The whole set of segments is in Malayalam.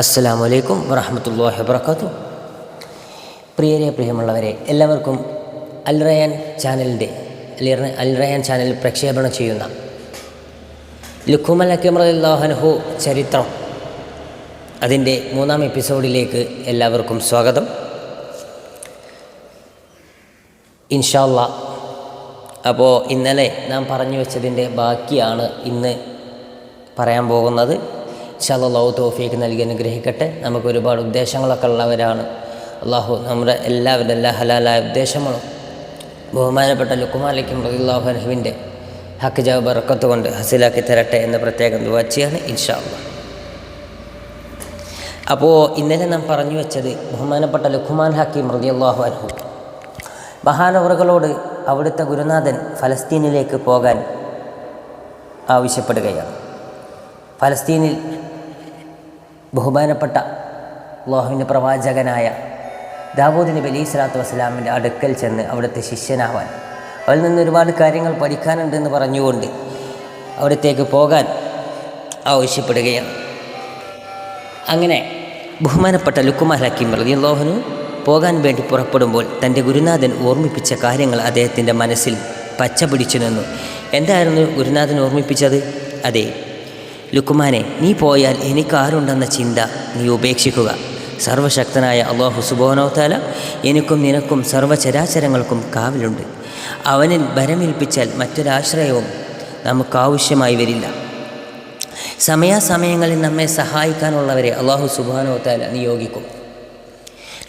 അസ്സലാമു വലൈക്കും വറഹമത്തല്ലാഹി വബർക്കാത്തു പ്രിയരെ പ്രിയമുള്ളവരെ എല്ലാവർക്കും അൽ അൽറയാൻ ചാനലിന്റെ അൽറയാൻ ചാനൽ പ്രക്ഷേപണം ചെയ്യുന്ന ലുഖുമല അക്കിമറല്ലാഹനഹു ചരിത്രം അതിന്റെ മൂന്നാം എപ്പിസോഡിലേക്ക് എല്ലാവർക്കും സ്വാഗതം. ഇൻഷാല്ല അപ്പോൾ ഇന്നലെ നാം പറഞ്ഞു വെച്ചതിന്റെ ബാക്കിയാണ് ഇന്ന് പറയാൻ പോകുന്നത്. ഇൻഷാല്ലാഹു തോഫിക്ക് നൽകി അനുഗ്രഹിക്കട്ടെ. നമുക്ക് ഒരുപാട് ഉദ്ദേശങ്ങളൊക്കെ ഉള്ളവരാണ്. അള്ളാഹു നമ്മുടെ എല്ലാവരുടെ എല്ലാ ഹലാലായ ഉദ്ദേശങ്ങളും ബഹുമാനപ്പെട്ട ലുക്കുമാലിക്കും റബിള്ളാഹു അലഹുവിന്റെ ഹക്ക് ബറക്കത്ത് കൊണ്ട് ഹസിലാക്കി തരട്ടെ എന്ന് പ്രത്യേകം ദുവാച്ചിയാണ് ഇൻഷാല്ല അപ്പോൾ ഇന്നലെ നാം പറഞ്ഞു വെച്ചത് ബഹുമാനപ്പെട്ട ലുഖുമാൻ ഹക്കീം റബിയല്ലാഹു അനഹു മഹാനവറുകളോട് അവിടുത്തെ ഗുരുനാഥൻ ഫലസ്തീനിലേക്ക് പോകാൻ ആവശ്യപ്പെടുകയാണ്. ഫലസ്തീനിൽ ബഹുമാനപ്പെട്ട അള്ളാഹുവിന്റെ പ്രവാചകനായ ദാവൂദ് നബി അലൈഹി സ്വലാത്തു വസ്സലാമിന്റെ അടുക്കൽ ചെന്ന് അവിടുത്തെ ശിഷ്യനാവാൻ. അവരിൽ നിന്ന് ഒരുപാട് കാര്യങ്ങൾ പഠിക്കാനുണ്ടെന്ന് പറഞ്ഞുകൊണ്ട് അവിടത്തേക്ക് പോകാൻ ആവശ്യപ്പെടുകയാണ്. അങ്ങനെ ബഹുമാനപ്പെട്ട ലുക്കുമാർ ഹക്കീം റളിയല്ലാഹുവിനു പോകാൻ വേണ്ടി പുറപ്പെടുമ്പോൾ തന്റെ ഗുരുനാഥൻ ഓർമ്മിപ്പിച്ച കാര്യങ്ങൾ അദ്ദേഹത്തിന്റെ മനസ്സിൽ പച്ച പിടിച്ചു നിന്നു. എന്തായിരുന്നു ഗുരുനാഥൻ ഓർമ്മിപ്പിച്ചത്? അതെ ലുക്കുമാനെ നീ പോയാൽ എനിക്കാരുണ്ടെന്ന ചിന്ത നീ ഉപേക്ഷിക്കുക. സർവശക്തനായ അള്ളാഹു സുബോനോത്താല എനിക്കും നിനക്കും സർവചരാചരങ്ങൾക്കും കാവലുണ്ട്. അവനിൽ ഭരമേൽപ്പിച്ചാൽ മറ്റൊരാശ്രയവും നമുക്കാവശ്യമായി വരില്ല. സമയാസമയങ്ങളിൽ നമ്മെ സഹായിക്കാനുള്ളവരെ അള്ളാഹു സുബാനോത്താല നിയോഗിക്കും.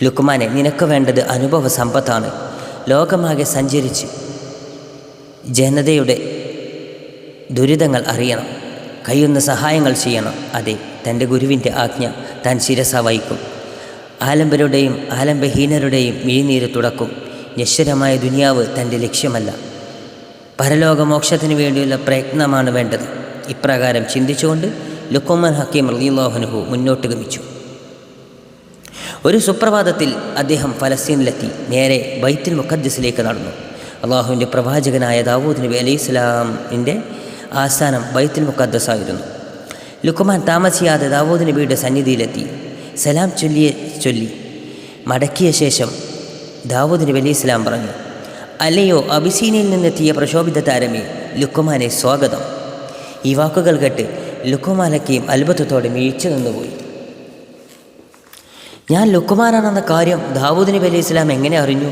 ലുക്കുമാനെ നിനക്ക് വേണ്ടത് അനുഭവ സമ്പത്താണ്. ലോകമാകെ സഞ്ചരിച്ച് ജനതയുടെ ദുരിതങ്ങൾ അറിയണം. കഴിയുന്ന സഹായങ്ങൾ ചെയ്യണം. അതെ തന്റെ ഗുരുവിന്റെ ആജ്ഞ താൻ ശിരസ വഹിക്കും. ആലംബരുടെയും ആലംബഹീനരുടെയും മിഴിനീര് തുടക്കും. നശ്വരമായ ദുനിയാവ് തന്റെ ലക്ഷ്യമല്ല. പരലോകമോക്ഷത്തിന് വേണ്ടിയുള്ള പ്രയത്നമാണ് വേണ്ടത്. ഇപ്രകാരം ചിന്തിച്ചുകൊണ്ട് ലുക്കുമൻ ഹക്കീം റലിയുള്ളാഹുനുഹു മുന്നോട്ട് ഗമിച്ചു. ഒരു സുപ്രഭാതത്തിൽ അദ്ദേഹം ഫലസ്തീനിലെത്തി. നേരെ ബൈത്തുൽ മുഖദ്സിലേക്ക് നടന്നു. അള്ളാഹുവിന്റെ പ്രവാചകനായ ദാവൂദ് നബി അലൈഹി സ്വലാമിന്റെ ആസ്ഥാനം ബൈത്തുൽ മുഖദ്ദസ് ആയിരുന്നു ലുക്കുമാൻ താമസിയാതെ ദാവൂദ് നബിയുടെ സന്നിധിയിലെത്തി. സലാം ചൊല്ലിയെ ചൊല്ലി. മടക്കിയ ശേഷം ദാവൂദ് നബി സ്വലാം പറഞ്ഞു. അല്ലയോ അബിസീനയിൽ നിന്നെത്തിയ പ്രശോഭിത താരമേ ലുക്കുമാനെ സ്വാഗതം. ഈ വാക്കുകൾ കേട്ട് ലുക്കുമാനക്കെയും അത്ഭുതത്തോടെ മീഴ്ച നിന്നുപോയി. ഞാൻ ലുക്കുമാനാണെന്ന കാര്യം ദാവൂദ് നബി അലൈഹി സ്വലാം എങ്ങനെ അറിഞ്ഞു?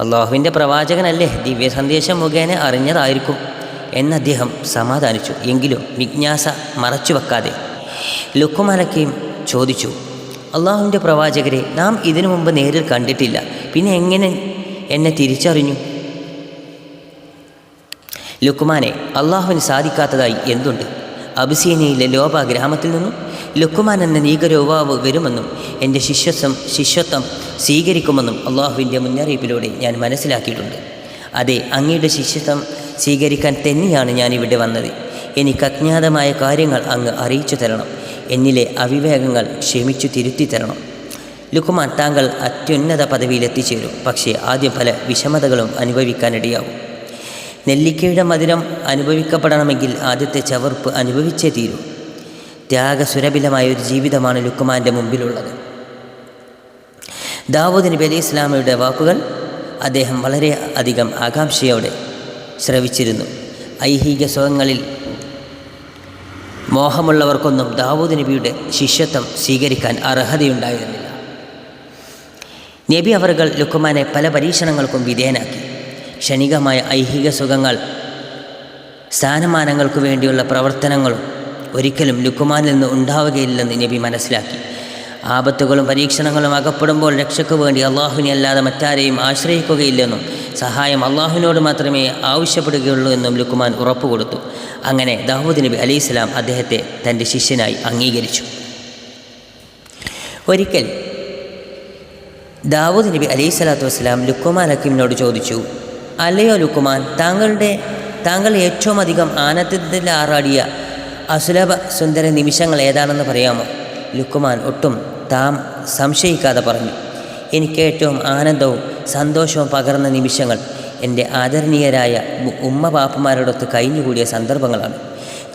അള്ളാഹുവിന്റെ പ്രവാചകനല്ലേ ദിവ്യ സന്ദേശം മുഖേന അറിഞ്ഞതായിരിക്കും. എന്ന് അദ്ദേഹം സമാധാനിച്ചു. എങ്കിലും വിജ്ഞാസ മറച്ചുവെക്കാതെ വെക്കാതെ ലുക്കുമാനക്കെയും ചോദിച്ചു അള്ളാഹുവിന്റെ പ്രവാചകരെ നാം ഇതിനു മുമ്പ് നേരിൽ കണ്ടിട്ടില്ല. പിന്നെ എങ്ങനെ എന്നെ തിരിച്ചറിഞ്ഞു? ലുക്കുമാനെ അള്ളാഹുവിന് സാധിക്കാത്തതായി എന്തുണ്ട്? അബിസീനയിലെ ലോബ ഗ്രാമത്തിൽ നിന്നും ലുക്കുമാൻ എന്ന നീകരോവാവ് വരുമെന്നും എന്റെ ശിഷ്യത്വം ശിഷ്യത്വം സ്വീകരിക്കുമെന്നും അള്ളാഹുവിന്റെ മുന്നറിയിപ്പിലൂടെ ഞാൻ മനസ്സിലാക്കിയിട്ടുണ്ട്. അതെ അങ്ങയുടെ ശിഷ്യത്വം സ്വീകരിക്കാൻ തന്നെയാണ് ഞാനിവിടെ വന്നത്. എനിക്ക് അജ്ഞാതമായ കാര്യങ്ങൾ അങ്ങ് അറിയിച്ചു തരണം. എന്നിലെ അവിവേകങ്ങൾ ക്ഷമിച്ചു തിരുത്തി തരണം. ലുക്കുമാൻ താങ്കൾ അത്യുന്നത പദവിയിലെത്തിച്ചേരും. പക്ഷേ ആദ്യം പല വിഷമതകളും അനുഭവിക്കാനിടയാവും നെല്ലിക്കയുടെ മധുരം അനുഭവിക്കപ്പെടണമെങ്കിൽ ആദ്യത്തെ ചവർപ്പ് അനുഭവിച്ചേ തീരൂ. ത്യാഗസുരഭിലമായ ഒരു ജീവിതമാണ് ലുക്കുമാന്റെ മുമ്പിലുള്ളത്. ദാവൂദ് നബി അലി ഇസ്ലാമയുടെ വാക്കുകൾ അദ്ദേഹം വളരെ അധികം ആകാംക്ഷയോടെ ശ്രവിച്ചിരുന്നു. ഐഹിക സുഖങ്ങളിൽ മോഹമുള്ളവർക്കൊന്നും ദാവൂദ് നബിയുടെ ശിഷ്യത്വം സ്വീകരിക്കാൻ അർഹതയുണ്ടായിരുന്നില്ല. നബി അവർകൾ ലുക്കുമാനെ പല പരീക്ഷണങ്ങൾക്കും വിധേയനാക്കി. ക്ഷണികമായ ഐഹിക സുഖങ്ങൾ സ്ഥാനമാനങ്ങൾക്കു വേണ്ടിയുള്ള പ്രവർത്തനങ്ങളും ഒരിക്കലും ലുക്കുമാനിൽ നിന്ന് ഉണ്ടാവുകയില്ലെന്ന് നബി മനസ്സിലാക്കി. ആപത്തുകളും പരീക്ഷണങ്ങളും അകപ്പെടുമ്പോൾ രക്ഷയ്ക്ക് വേണ്ടി അള്ളാഹുവിനെ അല്ലാതെ മറ്റാരെയും ആശ്രയിക്കുകയില്ലെന്നും സഹായം അള്ളാഹുവിനോട് മാത്രമേ ആവശ്യപ്പെടുകയുള്ളൂ എന്നും ലുക്കുമാൻ ഉറപ്പു കൊടുത്തു. അങ്ങനെ ദാവൂദ് നബി അലി സ്വലാം അദ്ദേഹത്തെ തന്റെ ശിഷ്യനായി അംഗീകരിച്ചു. ഒരിക്കൽ ദാവൂദ് നബി അലൈഹി സ്വലാത്തു വസ്സലാം ലുക്കുമാൻ ഹക്കീമിനോട് ചോദിച്ചു അല്ലയോ ലുക്കുമാൻ താങ്കളുടെ താങ്കൾ ഏറ്റവും അധികം ആനന്ദത്തിൽ ആറാടിയ അസുലഭ സുന്ദര നിമിഷങ്ങൾ ഏതാണെന്ന് പറയാമോ? ലുക്കുമാൻ ഒട്ടും താം സംശയിക്കാതെ പറഞ്ഞു. എനിക്ക് ഏറ്റവും ആനന്ദവും സന്തോഷവും പകർന്ന നിമിഷങ്ങൾ എന്റെ ആദരണീയരായ ഉമ്മ പാപ്പമാരോടൊത്ത് കഴിഞ്ഞുകൂടിയ സന്ദർഭങ്ങളാണ്.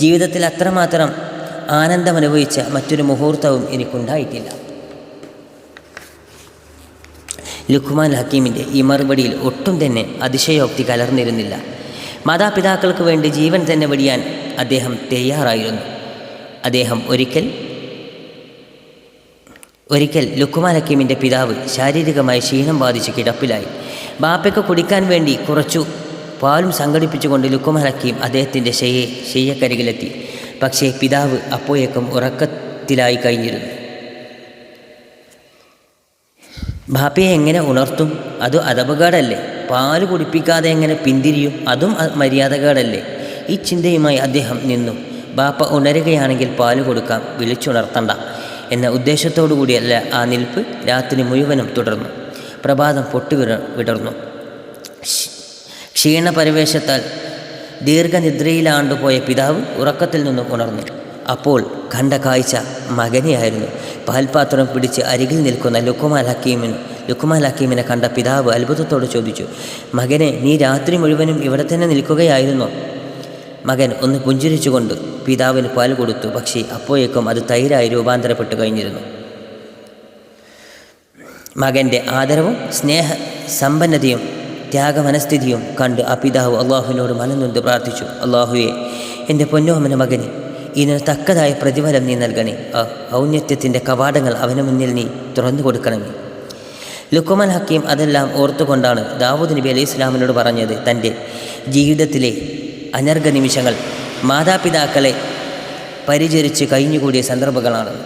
ജീവിതത്തിൽ അത്രമാത്രം ആനന്ദമനുഭവിച്ച മറ്റൊരു മുഹൂർത്തവും എനിക്കുണ്ടായിട്ടില്ല. ലുഖ്മാൻ ഹക്കീമിന്റെ ഈ മറുപടിയിൽ ഒട്ടും തന്നെ അതിശയോക്തി കലർന്നിരുന്നില്ല. മാതാപിതാക്കൾക്ക് വേണ്ടി ജീവൻ തന്നെ വെടിയാൻ അദ്ദേഹം തയ്യാറായിരുന്നു. അദ്ദേഹം ഒരിക്കൽ ഒരിക്കൽ ലുക്കുമാൻ ഹക്കീമിന്റെ പിതാവ് ശാരീരികമായി ക്ഷീണം ബാധിച്ച് കിടപ്പിലായി. ബാപ്പയ്ക്ക് കുടിക്കാൻ വേണ്ടി കുറച്ചു പാലും സംഘടിപ്പിച്ചുകൊണ്ട് ലുക്കുമാൻ ഹക്കീം അദ്ദേഹത്തിന്റെ ഷെയ്യെ ഷെയ്യക്കരികിലെത്തി പക്ഷേ പിതാവ് അപ്പോഴേക്കും ഉറക്കത്തിലായി കഴിഞ്ഞിരുന്നു. ബാപ്പയെ എങ്ങനെ ഉണർത്തും? അത് അതപകടല്ലേ? പാൽ കുടിപ്പിക്കാതെ എങ്ങനെ പിന്തിരിയും? അതും മര്യാദകേടല്ലേ? ഈ ചിന്തയുമായി അദ്ദേഹം നിന്നു. ബാപ്പ ഉണരുകയാണെങ്കിൽ പാൽ കൊടുക്കാം വിളിച്ചുണർത്തണ്ട. എന്ന ഉദ്ദേശത്തോടു കൂടിയല്ല ആ നിൽപ്പ് രാത്രി മുഴുവനും തുടർന്നു. പ്രഭാതം പൊട്ടിവിട വിടർന്നു. ക്ഷ- ക്ഷീണപരിവേശത്താൽ ദീർഘനിദ്രയിലാണ്ടുപോയ പിതാവ് ഉറക്കത്തിൽ നിന്ന് ഉണർന്നു. അപ്പോൾ കണ്ട കാഴ്ച മകനെയായിരുന്നു. പാൽപാത്രം പിടിച്ച് അരികിൽ നിൽക്കുന്ന ലുക്കുമാൽ ഹക്കീമിന് ലുക്കുമാൽ ഹക്കീമിനെ കണ്ട പിതാവ് അത്ഭുതത്തോട് ചോദിച്ചു മകനെ നീ രാത്രി മുഴുവനും ഇവിടെ തന്നെ നിൽക്കുകയായിരുന്നോ? മകൻ ഒന്ന് പുഞ്ചിരിച്ചുകൊണ്ട് പിതാവിന് പാൽ കൊടുത്തു. പക്ഷേ അപ്പോഴേക്കും അത് തൈരായി രൂപാന്തരപ്പെട്ടു കഴിഞ്ഞിരുന്നു. മകന്റെ ആദരവും സ്നേഹ സമ്പന്നതയും ത്യാഗമനസ്ഥിതിയും കണ്ട് ആ പിതാവ് അള്ളാഹുവിനോട് മനനൊന്ത് പ്രാർത്ഥിച്ചു. അള്ളാഹുവെ എന്റെ പൊന്നോമന മകന് ഇതിന് തക്കതായ പ്രതിഫലം നീ നൽകണേ. ഔന്നത്യത്തിന്റെ കവാടങ്ങൾ അവന് മുന്നിൽ നീ തുറന്നു കൊടുക്കണമേ. ലുക്കുമൻ ഹക്കീം അതെല്ലാം ഓർത്തുകൊണ്ടാണ് ദാവൂദ് നബി അലൈഹി ഇസ്ലാമിനോട് പറഞ്ഞത്. തന്റെ ജീവിതത്തിലെ അനർഘ നിമിഷങ്ങൾ മാതാപിതാക്കളെ പരിചരിച്ച് കഴിഞ്ഞുകൂടിയ സന്ദർഭങ്ങളാണ്.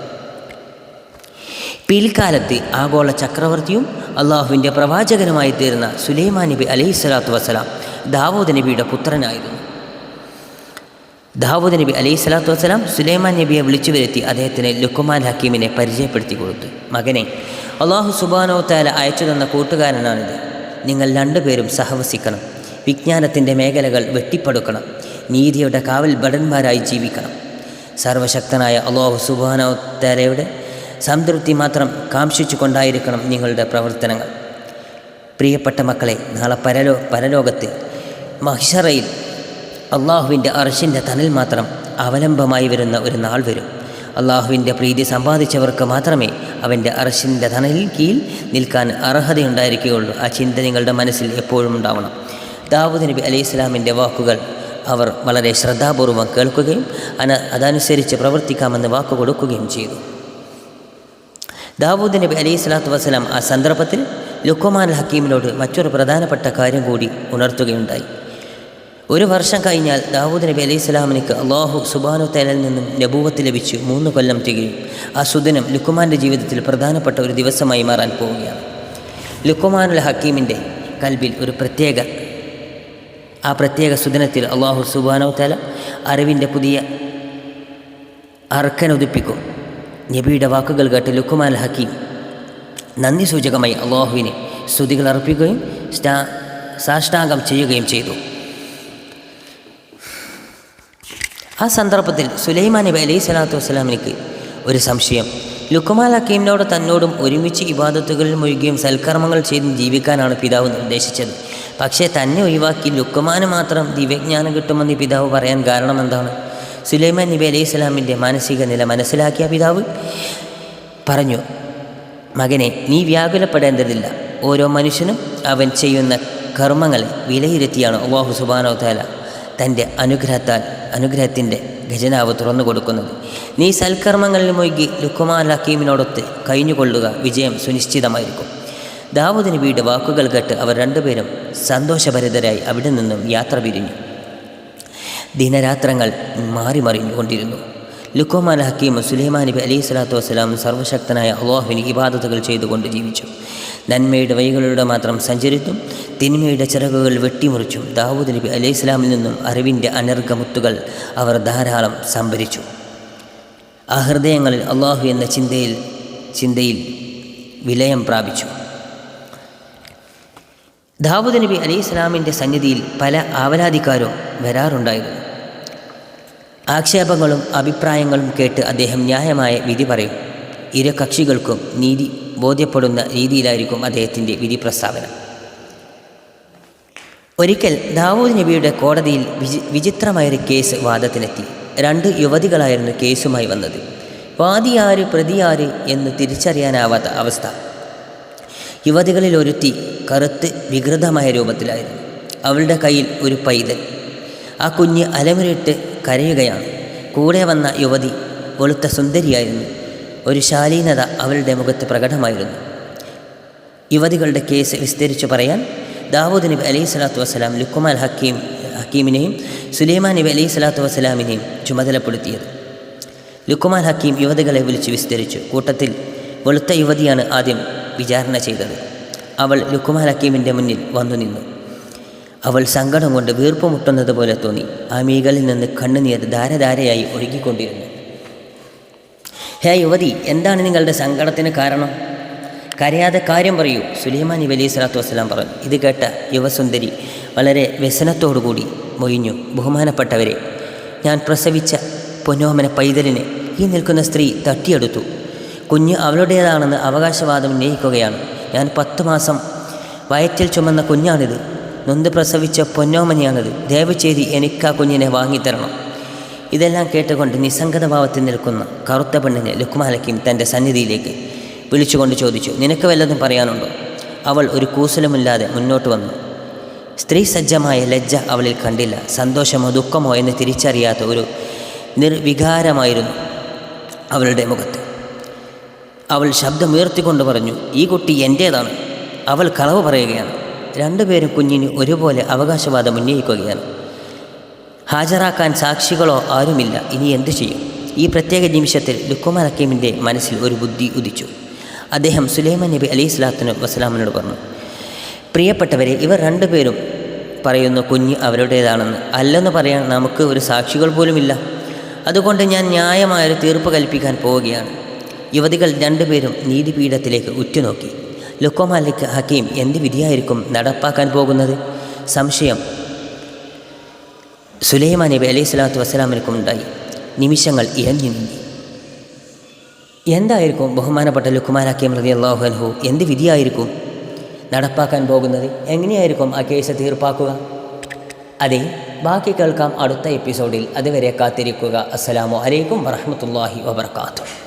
പിൽക്കാലത്ത് ആഗോള ചക്രവർത്തിയും അള്ളാഹുവിന്റെ പ്രവാചകനുമായി തീർന്ന സുലൈമാൻ നബി അലൈഹി സ്വലാത്തു വസ്സലാം ദാവൂദ് നബിയുടെ പുത്രനായിരുന്നു. ദാവൂദ് നബി അലൈഹി സ്വലാത്തു വസ്സലാം സുലൈമാൻ നബിയെ വിളിച്ചു വരുത്തി അദ്ദേഹത്തിന് ലുക്കുമാൻ ഹക്കീമിനെ പരിചയപ്പെടുത്തി കൊടുത്തു. മകനെ അള്ളാഹു സുബാനോ താല അയച്ചു തന്ന കൂട്ടുകാരനാണിത്. നിങ്ങൾ രണ്ടുപേരും സഹവസിക്കണം. വിജ്ഞാനത്തിന്റെ മേഖലകൾ വെട്ടിപ്പടുക്കണം. നീതിയുടെ കാവൽ ഭടന്മാരായി ജീവിക്കണം. സർവശക്തനായ അള്ളാഹു സുബാനോത്തരയുടെ സംതൃപ്തി മാത്രം കാംക്ഷിച്ചു കൊണ്ടായിരിക്കണം നിങ്ങളുടെ പ്രവർത്തനങ്ങൾ. പ്രിയപ്പെട്ട മക്കളെ നാളെ പരലോ പരലോകത്ത് മഹിഷറയിൽ അള്ളാഹുവിന്റെ അർഷിന്റെ തണൽ മാത്രം അവലംബമായി വരുന്ന ഒരു നാൾ വരും. അള്ളാഹുവിന്റെ പ്രീതി സമ്പാദിച്ചവർക്ക് മാത്രമേ അവന്റെ അർഷിന്റെ തണലിൽ കീഴിൽ നിൽക്കാൻ അർഹതയുണ്ടായിരിക്കുകയുള്ളൂ. ആ ചിന്ത നിങ്ങളുടെ മനസ്സിൽ എപ്പോഴും ഉണ്ടാവണം. ദാവൂദ് നബി അലൈഹി ഇസ്ലാമിന്റെ വാക്കുകൾ അവർ വളരെ ശ്രദ്ധാപൂർവം കേൾക്കുകയും അന അതനുസരിച്ച് പ്രവർത്തിക്കാമെന്ന് വാക്കു കൊടുക്കുകയും ചെയ്തു. ദാവൂദ് നബി അലൈഹി സ്വലാത്തു വസ്സലാം ആ സന്ദർഭത്തിൽ ലുക്കുമാൻ ഹക്കീമിനോട് മറ്റൊരു പ്രധാനപ്പെട്ട കാര്യം കൂടി ഉണർത്തുകയുണ്ടായി. ഒരു വർഷം കഴിഞ്ഞാൽ ദാവൂദ് നബി അലൈഹി സ്വലാമിനിക്ക് അള്ളാഹു സുബാനു തേലിൽ നിന്നും നബൂവത്ത് ലഭിച്ച് മൂന്ന് കൊല്ലം തികയും. ആ സുദിനം ലുക്കുമാന്റെ ജീവിതത്തിൽ പ്രധാനപ്പെട്ട ഒരു ദിവസമായി മാറാൻ പോവുകയാണ്. ലുക്കുമാനുൽ ഹക്കീമിന്റെ കൽബിൽ ഒരു പ്രത്യേക ആ പ്രത്യേക സുദിനത്തിൽ അള്ളാഹു സുബാനോ തല അറിവിന്റെ പുതിയ അർക്കനുദിപ്പിക്കും നബിയുടെ വാക്കുകൾ കേട്ട് ലുക്കുമാൻ ഹക്കീം നന്ദി സൂചകമായി അള്ളാഹുവിനെ സ്തുതികൾ അർപ്പിക്കുകയും സ്റ്റാ സാഷ്ടാംഗം ചെയ്യുകയും ചെയ്തു. ആ സന്ദർഭത്തിൽ സുലൈമാൻ നബി അലൈഹി സ്വലാത്തു വസ്സലാമിനിക്ക് ഒരു സംശയം. ലുക്കുമാൻ ഹക്കീമിനോട് തന്നോടും ഒരുമിച്ച് ഇബാദത്തുകളിൽ മുഴുകിയും സൽക്കർമ്മങ്ങൾ ചെയ്തും ജീവിക്കാനാണ് പിതാവ് നിർദ്ദേശിച്ചത്. പക്ഷേ തന്നെ ഒഴിവാക്കി ലുക്കുമാന് മാത്രം ദിവ്യജ്ഞാനം കിട്ടുമെന്ന് പിതാവ് പറയാൻ കാരണം എന്താണ്? സുലൈമാൻ നബി അലൈഹി സ്വലാമിന്റെ മാനസിക നില മനസ്സിലാക്കിയ പിതാവ് പറഞ്ഞു മകനെ നീ വ്യാകുലപ്പെടേണ്ടതില്ല. ഓരോ മനുഷ്യനും അവൻ ചെയ്യുന്ന കർമ്മങ്ങളെ വിലയിരുത്തിയാണ് അള്ളാഹു സുബാനോ താല തന്റെ അനുഗ്രഹത്താൽ അനുഗ്രഹത്തിന്റെ ഖജനാവ് തുറന്നു കൊടുക്കുന്നത്. നീ സൽക്കർമ്മങ്ങളിൽ മുഴുകി ലുക്കുമാൻ ഹക്കീമിനോടൊത്ത് കഴിഞ്ഞുകൊള്ളുക വിജയം സുനിശ്ചിതമായിരിക്കും. ദാവൂദ് നബിയുടെ വാക്കുകൾ കേട്ട് അവർ രണ്ടുപേരും സന്തോഷഭരിതരായി അവിടെ നിന്നും യാത്ര പിരിഞ്ഞു ദിനരാത്രങ്ങൾ മാറി മറിഞ്ഞുകൊണ്ടിരുന്നു ലുക്കോമാൻ ഹക്കീം സുലൈമാൻ നബി അലൈഹി സ്വലാത്തു വസ്സലാം സർവശക്തനായ അള്ളാഹുവിന് ഇബാദത്തുകൾ ചെയ്തുകൊണ്ട് ജീവിച്ചു. നന്മയുടെ വൈകളിലൂടെ മാത്രം സഞ്ചരിത്തും തിന്മയുടെ ചിറകുകൾ വെട്ടിമുറിച്ചു ദാവൂദ് നബി അലൈഹി സ്വലാമിൽ നിന്നും അറിവിന്റെ അനർഘമുത്തുകൾ അവർ ധാരാളം സംഭരിച്ചു. ആ ഹൃദയങ്ങളിൽ അള്ളാഹു എന്ന ചിന്തയിൽ ചിന്തയിൽ വിലയം പ്രാപിച്ചു. ദാവൂദ് നബി അലൈഹി സ്വലാമിന്റെ സന്നിധിയിൽ പല ആവലാതിക്കാരും വരാറുണ്ടായിരുന്നു. ആക്ഷേപങ്ങളും അഭിപ്രായങ്ങളും കേട്ട് അദ്ദേഹം ന്യായമായ വിധി പറയും. ഇരു കക്ഷികൾക്കും നീതി ബോധ്യപ്പെടുന്ന രീതിയിലായിരിക്കും അദ്ദേഹത്തിന്റെ വിധി പ്രസ്താവന ഒരിക്കൽ ദാവൂദ് നബിയുടെ കോടതിയിൽ വിചി വിചിത്രമായൊരു കേസ് വാദത്തിനെത്തി. രണ്ട് യുവതികളായിരുന്നു കേസുമായി വന്നത്. വാദിയാര് പ്രതിയാര് എന്ന് തിരിച്ചറിയാനാവാത്ത അവസ്ഥ. യുവതികളിൽ ഒരുത്തി കറുത്ത് വികൃതമായ രൂപത്തിലായിരുന്നു. അവളുടെ കയ്യിൽ ഒരു പൈതൽ. ആ കുഞ്ഞ് അലമുരിട്ട് കരയുകയാണ്. കൂടെ വന്ന യുവതി വെളുത്ത സുന്ദരിയായിരുന്നു. ഒരു ശാലീനത അവളുടെ മുഖത്ത് പ്രകടമായിരുന്നു. യുവതികളുടെ കേസ് വിസ്തരിച്ചു പറയാൻ ദാവൂദ് നബി അലൈഹി സ്വലാത്തു വസ്സലാം ലുക്കുമാൽ ഹക്കീം ഹക്കീമിനെയും സുലൈമാൻ നബി അലൈഹി സ്വലാത്തു വസ്സലാമിനെയും ചുമതലപ്പെടുത്തിയത്. ലുക്കുമാൽ ഹക്കീം യുവതികളെ വിളിച്ച് വിസ്തരിച്ചു. കൂട്ടത്തിൽ വെളുത്ത യുവതിയാണ് ആദ്യം വിചാരണ ചെയ്തത്. അവൾ ലുക്കുമാൽ ഹക്കീമിന്റെ മുന്നിൽ വന്നു നിന്നു. അവൾ സങ്കടം കൊണ്ട് വീർപ്പുമുട്ടുന്നത് പോലെ തോന്നി. ആ മീകളിൽ നിന്ന് കണ്ണുനീർ ധാരധാരയായി ഒഴുകിക്കൊണ്ടിരുന്നു. ഹേ യുവതി എന്താണ് നിങ്ങളുടെ സങ്കടത്തിന് കാരണം? കരയാതെ കാര്യം പറയൂ സുലൈമാൻ നബി അലൈഹി സ്വലാത്തു വസ്സലാം പറഞ്ഞു. ഇത് കേട്ട യുവസുന്ദരി വളരെ വ്യസനത്തോടുകൂടി മൊഴിഞ്ഞു. ബഹുമാനപ്പെട്ടവരെ ഞാൻ പ്രസവിച്ച പൊന്നോമന പൈതലിനെ ഈ നിൽക്കുന്ന സ്ത്രീ തട്ടിയെടുത്തു. കുഞ്ഞ് അവളുടേതാണെന്ന് അവകാശവാദം ഉന്നയിക്കുകയാണ്. ഞാൻ പത്ത് മാസം വയറ്റിൽ ചുമന്ന കുഞ്ഞാണിത്. നൊന്ത് പ്രസവിച്ച പൊന്നോമനിയാണത്. ദയവ് ചെയ്ത് എനിക്ക് ആ കുഞ്ഞിനെ വാങ്ങിത്തരണം. ഇതെല്ലാം കേട്ടുകൊണ്ട് നിസ്സംഗതഭാവത്തിൽ നിൽക്കുന്ന കറുത്ത പെണ്ണിനെ ലുക്മാലയ്ക്കും തന്റെ സന്നിധിയിലേക്ക് വിളിച്ചുകൊണ്ട് ചോദിച്ചു നിനക്ക് വല്ലതും പറയാനുണ്ടോ? അവൾ ഒരു കൂസലമില്ലാതെ മുന്നോട്ട് വന്നു. സ്ത്രീ സജ്ജമായ ലജ്ജ അവളിൽ കണ്ടില്ല. സന്തോഷമോ ദുഃഖമോ എന്ന് തിരിച്ചറിയാത്ത ഒരു നിർവികാരമായിരുന്നു അവളുടെ മുഖത്ത്. അവൾ ശബ്ദമുയർത്തിക്കൊണ്ട് പറഞ്ഞു ഈ കുട്ടി എന്റേതാണ്. അവൾ കളവ് പറയുകയാണ്. രണ്ടുപേരും കുഞ്ഞിന് ഒരുപോലെ അവകാശവാദം ഉന്നയിക്കുകയാണ്. ഹാജരാക്കാൻ സാക്ഷികളോ ആരുമില്ല. ഇനി എന്തു ചെയ്യും? ഈ പ്രത്യേക നിമിഷത്തിൽ ലുക്കുമാർ ഹക്കീമിന്റെ മനസ്സിൽ ഒരു ബുദ്ധി ഉദിച്ചു. അദ്ദേഹം സുലൈമാൻ നബി അലൈഹി സ്വലാത്തു വസ്സലാമിനോട് പറഞ്ഞു പ്രിയപ്പെട്ടവരെ ഇവർ രണ്ടുപേരും പറയുന്ന കുഞ്ഞ് അവരുടേതാണെന്ന്. അല്ലെന്ന് പറയാൻ നമുക്ക് ഒരു സാക്ഷികൾ പോലുമില്ല. അതുകൊണ്ട് ഞാൻ ന്യായമായൊരു തീർപ്പ് കൽപ്പിക്കാൻ പോവുകയാണ്. യുവതികൾ രണ്ടുപേരും നീതിപീഠത്തിലേക്ക് ഉറ്റുനോക്കി. ലുക്കോമാലിക് ഹക്കീം എന്ത് വിധിയായിരിക്കും നടപ്പാക്കാൻ പോകുന്നത്? സംശയം. സുലൈമാൻ നബി അലൈഹി സ്വലാത്തു വസ്സലാമിനും ഉണ്ടായി. നിമിഷങ്ങൾ ഇഴഞ്ഞു നീങ്ങി. എന്തായിരിക്കും ബഹുമാനപ്പെട്ട ലുക്കുമാൻ ഹക്കീം റതി അള്ളാഹു അൻഹു? എന്ത് വിധിയായിരിക്കും നടപ്പാക്കാൻ പോകുന്നത്? എങ്ങനെയായിരിക്കും ആ കേസ് തീർപ്പാക്കുക? അതെ ബാക്കി കേൾക്കാം അടുത്ത എപ്പിസോഡിൽ അതുവരെ കാത്തിരിക്കുക. അസ്സലാമു അലൈക്കും വറഹമത്തല്ലാഹി വബർക്കാത്തു